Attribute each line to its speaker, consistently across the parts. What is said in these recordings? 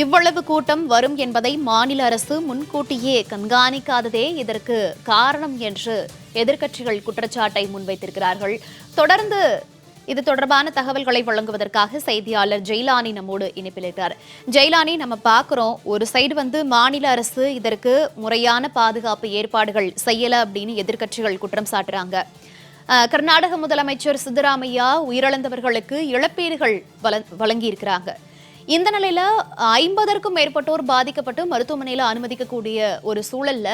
Speaker 1: இவ்வளவு கூட்டம் வரும் என்பதை மாநில அரசு முன்கூட்டியே கண்காணிக்காததே இதற்கு காரணம் என்று எதிர்க்கட்சிகள் குற்றச்சாட்டை முன்வைத்திருக்கிறார்கள். தொடர்ந்து இது தொடர்பான தகவல்களை வழங்குவதற்காக செய்தியாளர் ஜெயிலானி நம்மோடு இணைப்பில் இருக்கிறார் ஜெயிலானி நம்ம பார்க்குறோம் ஒரு சைடு வந்து மாநில அரசு இதற்கு முறையான பாதுகாப்பு ஏற்பாடுகள் செய்யல அப்படின்னு எதிர்க்கட்சிகள் குற்றம் சாட்டுறாங்க. கர்நாடக முதலமைச்சர் சித்தராமையா உயிரிழந்தவர்களுக்கு இழப்பீடுகள் வழங்கியிருக்கிறாங்க. இந்த நிலையில ஐம்பதற்கும் மேற்பட்டோர் பாதிக்கப்பட்டு மருத்துவமனையில அனுமதிக்கக்கூடிய ஒரு சூழல்ல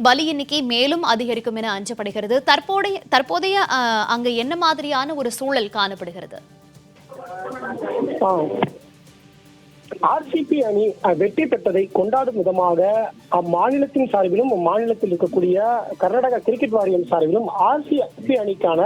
Speaker 1: பலி எண்ணிக்கை மேலும் அதிகரிக்கும் என அஞ்சப்படுகிறது. தற்போதைய தற்போதைய அஹ், அங்க என்ன மாதிரியான ஒரு சூழல் காணப்படுகிறது?
Speaker 2: ஆர்சிபி அணி வெற்றி பெற்றதை கொண்டாடும் விதமாக அம்மாநிலத்தின் சார்பிலும் மாநிலத்தில் இருக்கக்கூடிய கர்நாடக கிரிக்கெட் வாரியம் சார்பிலும் ஆர்சிபி அணிக்கான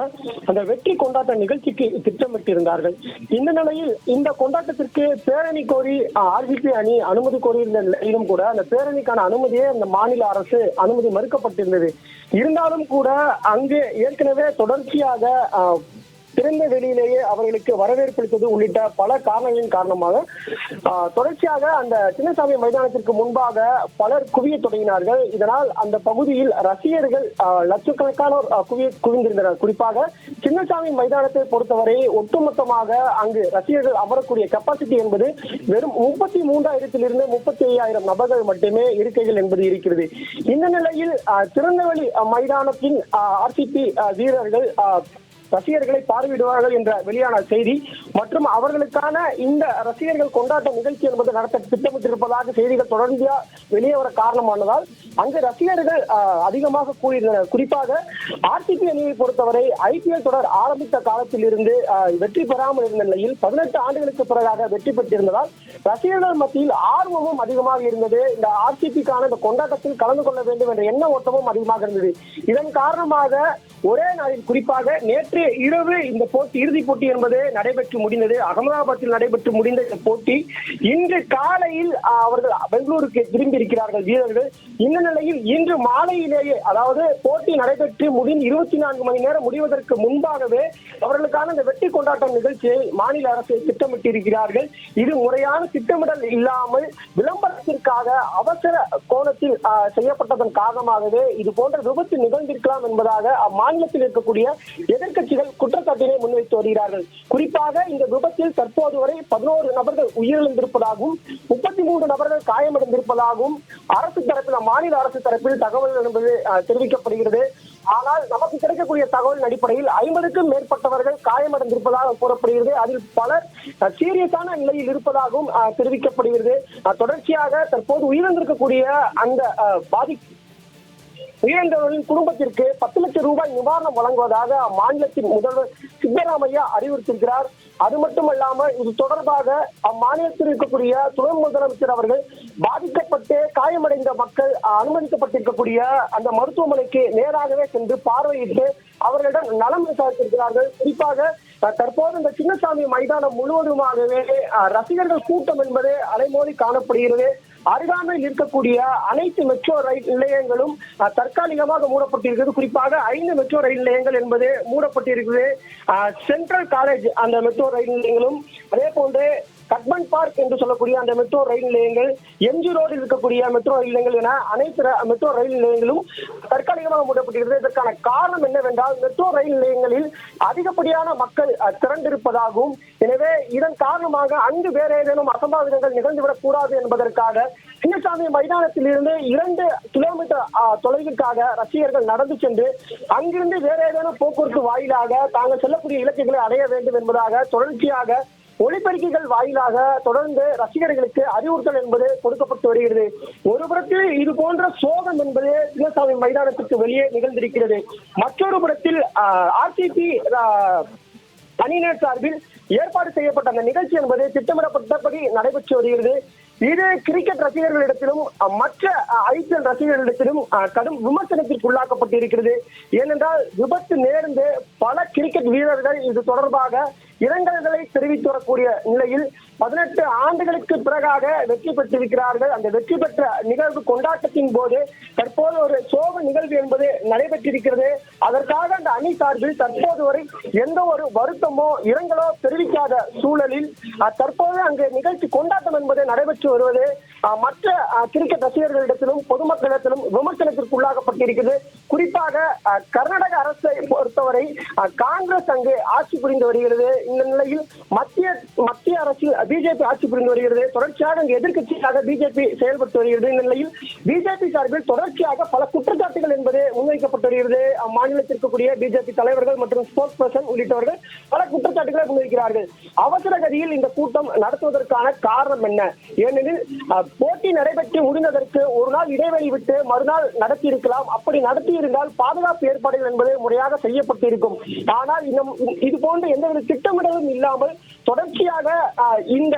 Speaker 2: அந்த வெற்றி கொண்டாட்ட நிகழ்ச்சிக்கு திட்டமிட்டிருந்தார்கள். இந்த நிலையில் இந்த கொண்டாட்டத்திற்கு பேரணி கோரி ஆர்சிபி அணி அனுமதி கோரியிருந்த நிலையிலும் கூட அந்த பேரணிக்கான அனுமதியே அந்த மாநில அரசு அனுமதி மறுக்கப்பட்டிருந்தது. இருந்தாலும் கூட அங்கு ஏற்கனவே தொடர்ச்சியாக அஹ், திறந்த வெளியிலேயே அவர்களுக்கு வரவேற்பளித்தது உள்ளிட்ட பல காரணங்களின் காரணமாக ஆஹ், தொடர்ச்சியாக அந்த சின்னசாமி மைதானத்திற்கு முன்பாக பலர் குவிய தொடங்கினார்கள். இதனால் அந்த பகுதியில் ரசிகர்கள் ஆஹ், லட்சக்கணக்கானோர் குவிய குவிந்திருந்தனர். குறிப்பாக சின்னசாமி மைதானத்தை பொறுத்தவரை ஒட்டுமொத்தமாக அங்கு ரசிகர்கள் அமரக்கூடிய கெப்பாசிட்டி என்பது வெறும் முப்பத்தி மூன்றாயிரத்திலிருந்து முப்பத்தி ஐயாயிரம் நபர்கள் மட்டுமே இருக்கைகள் என்பது இருக்கிறது. இந்த நிலையில் திறந்தவெளி ஆஹ், மைதானத்தின் ஆர்சிபி வீரர்கள் ரசிகர்களை பார்வையிடுவார்கள் என்ற வெளியான செய்தி. மற்றும் அவர்களுக்கான இந்த ரசிகர்கள் கொண்டாட்ட நிகழ்ச்சி என்பது நடத்த திட்டமிட்டிருப்பதாக செய்திகள் தொடர்ந்து வெளியே வர காரணமானதால் அங்கு ரசிகர்கள் அதிகமாக கூறியிருந்தனர் குறிப்பாக ஆர்சிபி அணியை பொறுத்தவரை ஐபிஎல் தொடர் ஆரம்பித்த காலத்தில் இருந்து வெற்றி பெறாமல் இருந்த நிலையில் பதினெட்டு ஆண்டுகளுக்கு பிறகாக வெற்றி பெற்றிருந்ததால் ரசிகர்கள் மத்தியில் ஆர்வமும் அதிகமாக இருந்தது. இந்த ஆர்சிபிக்கான இந்த கொண்டாட்டத்தில் கலந்து கொள்ள வேண்டும் என்ற எண்ண ஓட்டமும் அதிகமாக இருந்தது. இதன் காரணமாக ஒரே நாளில் குறிப்பாக நேற்று இரவு இந்த போட்டி இறுதிப் போட்டி என்பது நடைபெற்று முடிந்தது. அகமதாபாத்தில் நடைபெற்று முடிந்த இந்த போட்டி இன்று காலையில் அவர்கள் பெங்களூருக்கு திரும்பி இருக்கிறார்கள் வீரர்கள். இந்த நிலையில் இன்று மாலையிலேயே அதாவது போட்டி நடைபெற்று முடிந்து இருபத்தி நான்கு மணி நேரம் முடிவதற்கு முன்பாகவே அவர்களுக்கான இந்த வெட்டி கொண்டாட்ட நிகழ்ச்சியை மாநில அரசு திட்டமிட்டிருக்கிறார்கள். இது முறையான திட்டமிடல் இல்லாமல் விளம்பரத்திற்காக அவசர கோணத்தில் செய்யப்பட்டதன் காரணமாகவே இது போன்ற விபத்து நிகழ்ந்திருக்கலாம் என்பதாக அம்மாநிலத்தில் இருக்கக்கூடிய எதிர்க்கட்சிகள் குற்றச்சாட்டினை முன்வைத்து வருகிறார்கள். குறிப்பாக இந்த விபத்தில் தற்போது வரை பதினோரு நபர்கள் உயிரிழந்திருப்பதாகவும் முப்பத்தி மூன்று நபர்கள் காயமடைந்திருப்பதாகவும் அரசு தரப்பில் மாநில அரசு தரப்பில் தகவல் என்பது தெரிவிக்கப்படுகிறது. ஆனால் நமக்கு கிடைக்கக்கூடிய தகவல் அடிப்படையில் ஐம்பதுக்கும் மேற்பட்டவர்கள் காயமடைந்திருப்பதாக கூறப்படுகிறது. அதில் பலர் சீரியஸான நிலையில் இருப்பதாகவும் அஹ், தெரிவிக்கப்படுகிறது. அஹ், தொடர்ச்சியாக தற்போது உயிரிழந்திருக்கக்கூடிய அந்த அஹ், பாதி உயிரிழந்தவர்களின் குடும்பத்திற்கு பத்து லட்சம் ரூபாய் நிவாரணம் வழங்குவதாக அம்மாநிலத்தின் முதல்வர் சித்தராமையா அறிவுறுத்தியிருக்கிறார். அது மட்டுமல்லாமல் இது தொடர்பாக அம்மாநிலத்தில் இருக்கக்கூடிய துணை முதலமைச்சர் அவர்கள் பாதிக்கப்பட்டு காயமடைந்த மக்கள் அனுமதிக்கப்பட்டிருக்கக்கூடிய அந்த மருத்துவமனைக்கு நேராகவே சென்று பார்வையிட்டு அவர்களிடம் நலம் விசாரித்திருக்கிறார்கள். குறிப்பாக தற்போது இந்த சின்னசாமி மைதானம் முழுவதுமாகவே ரசிகர்கள் கூட்டம் என்பது அலைமோதி காணப்படுகிறது. அருகாமையில் இருக்கக்கூடிய அனைத்து மெட்ரோ ரயில் நிலையங்களும் தற்காலிகமாக மூடப்பட்டிருக்கிறது. குறிப்பாக ஐந்து மெட்ரோ ரயில் நிலையங்கள் என்பது மூடப்பட்டிருக்கிறது. சென்ட்ரல் காலேஜ் அந்த மெட்ரோ ரயில் நிலையங்களும் அதே போன்று கட்மன் பார்க் என்று சொல்லக்கூடிய அந்த மெட்ரோ ரயில் நிலையங்கள் எம்ஜி ரோடில் இருக்கக்கூடிய மெட்ரோ ரயில் நிலையங்கள் என அனைத்து மெட்ரோ ரயில் நிலையங்களும் தற்காலிகமாக மூடப்பட்டிருக்கிறது. இதற்கான காரணம் என்னவென்றால் மெட்ரோ ரயில் நிலையங்களில் அதிகப்படியான மக்கள் திரண்டிருப்பதாகவும் எனவே இதன் காரணமாக அங்கு வேற ஏதேனும் அசம்பாவிதங்கள் நிகழ்ந்துவிடக் கூடாது என்பதற்காக சின்னசாமி மைதானத்தில் இருந்து இரண்டு கிலோமீட்டர் தொலைவிற்காக ரசிகர்கள் நடந்து சென்று அங்கிருந்து வேற ஏதேனும் போக்குவரத்து வாயிலாக தாங்கள் செல்லக்கூடிய இலக்குகளை அடைய வேண்டும் என்பதாக தொடர்ச்சியாக ஒளிபெருக்கிகள் வாயிலாக தொடர்ந்து ரசிகர்களுக்கு அறிவுறுத்தல் என்பது கொடுக்கப்பட்டு வருகிறது. ஒரு புறத்தில் இது போன்ற சோகம் என்பது சிவசாமி மைதானத்துக்கு வெளியே நிகழ்ந்திருக்கிறது. மற்றொரு புறத்தில் ஆர்சிபி அணியினர் சார்பில் ஏற்பாடு செய்யப்பட்ட அந்த நிகழ்ச்சி என்பது திட்டமிடப்பட்டபடி நடைபெற்று வருகிறது. இது கிரிக்கெட் ரசிகர்களிடத்திலும் மற்ற ஐபிஎல் ரசிகர்களிடத்திலும் கடும் விமர்சனத்திற்கு உள்ளாக்கப்பட்டிருக்கிறது. ஏனென்றால் விபத்து நேர்ந்து பல கிரிக்கெட் வீரர்கள் இது தொடர்பாக இரங்கல்களை தெரிவித்து வரக்கூடிய நிலையில் பதினெட்டு ஆண்டுகளுக்கு பிறகாக வெற்றி பெற்றிருக்கிறார்கள். அந்த வெற்றி பெற்ற நிகழ்வு கொண்டாட்டத்தின் போது தற்போது ஒரு சோக நிகழ்வு என்பது நடைபெற்றிருக்கிறது. அதற்காக அந்த அணி சார்பில் தற்போது வரை எந்த ஒரு வருத்தமோ இரங்கலோ தெரிவிக்காத சூழலில் தற்போது அங்கு நிகழ்ச்சி கொண்டாட்டம் என்பது நடைபெற்று வருவது அஹ், மற்ற கிரிக்கெட் ரசிகர்களிடத்திலும் பொதுமக்களிடத்திலும் விமர்சனத்திற்கு உள்ளாகப்பட்டிருக்கிறது குறிப்பாக அஹ், கர்நாடக அரசை பொறுத்தவரை காங்கிரஸ் அங்கு ஆட்சி புரிந்து வருகிறது. இந்த நிலையில் மத்திய மத்திய அரசில் பிஜேபி ஆட்சி புரிந்து வருகிறது. தொடர்ச்சியாக அங்கு எதிர்க்கட்சியாக பிஜேபி செயல்பட்டு வருகிறது. இந்த நிலையில் பிஜேபி சார்பில் தொடர்ச்சியாக பல குற்றச்சாட்டுகள் என்பது முன்வைக்கப்பட்டு வருகிறது அம்மாநிலத்தில் இருக்கக்கூடிய பிஜேபி தலைவர்கள் மற்றும் ஸ்போர்ட்ஸ் பர்சன் உள்ளிட்டவர்கள் பல குற்றச்சாட்டுகளை முன்வைக்கிறார்கள். அவசர கதியில் இந்த கூட்டம் நடத்துவதற்கான காரணம் என்ன? ஏனெனில் போட்டி நடைபெற்று முடிந்ததற்கு ஒரு நாள் இடைவெளி விட்டு மறுநாள் நடத்தி இருக்கலாம் அப்படி நடத்தி இருந்தால் பாதுகாப்பு ஏற்பாடுகள் என்பது முறையாக செய்யப்பட்டிருக்கும். ஆனால் இன்னும் இது போன்ற எந்தவித திட்டமிடலும் இல்லாமல் தொடர்ச்சியாக இந்த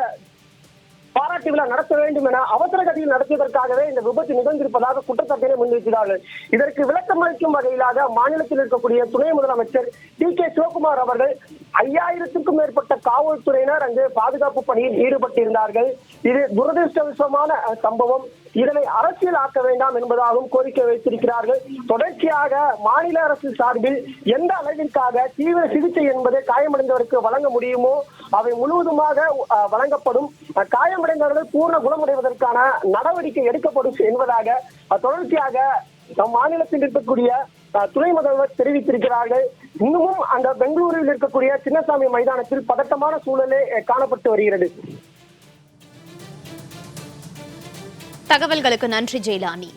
Speaker 2: பாராட்டு விழா நடத்த வேண்டும் என அவசர கதியில் நடத்தியதற்காகவே இந்த விபத்து நிகழ்ந்திருப்பதாக குற்றச்சாட்டினை முன்வைக்கிறார்கள். இதற்கு விளக்கம் அளிக்கும் வகையிலாக மாநிலத்தில் இருக்கக்கூடிய துணை முதலமைச்சர் டி கே சிவகுமார் அவர்கள் ஐயாயிரத்துக்கும் மேற்பட்ட காவல்துறையினர் அங்கு பாதுகாப்பு பணியில் ஈடுபட்டிருந்தார்கள். இது துரதிருஷ்டவசமான சம்பவம். இதனை அரசியல் ஆக்க வேண்டாம் என்பதாகவும் கோரிக்கை வைத்திருக்கிறார்கள். தொடர்ச்சியாக மாநில அரசு சார்பில் எந்த அளவிற்காக தீவிர சிகிச்சை என்பதை காயமடைந்தவருக்கு வழங்க முடியுமோ அவை முழுவதுமாக வழங்கப்படும். காயமடைந்தவர்கள் பூர்ண குணமடைவதற்கான நடவடிக்கை எடுக்கப்படும் என்பதாக தொடர்ச்சியாக நம் மாநிலத்தில் இருக்கக்கூடிய துணை முதல்வர் தெரிவித்திருக்கிறார்கள். இன்னமும் அந்த பெங்களூரில் இருக்கக்கூடிய சின்னசாமி மைதானத்தில் பதட்டமான சூழலே காணப்பட்டு வருகிறது.
Speaker 1: தகவல்களுக்கு நன்றி ஜெயலானி.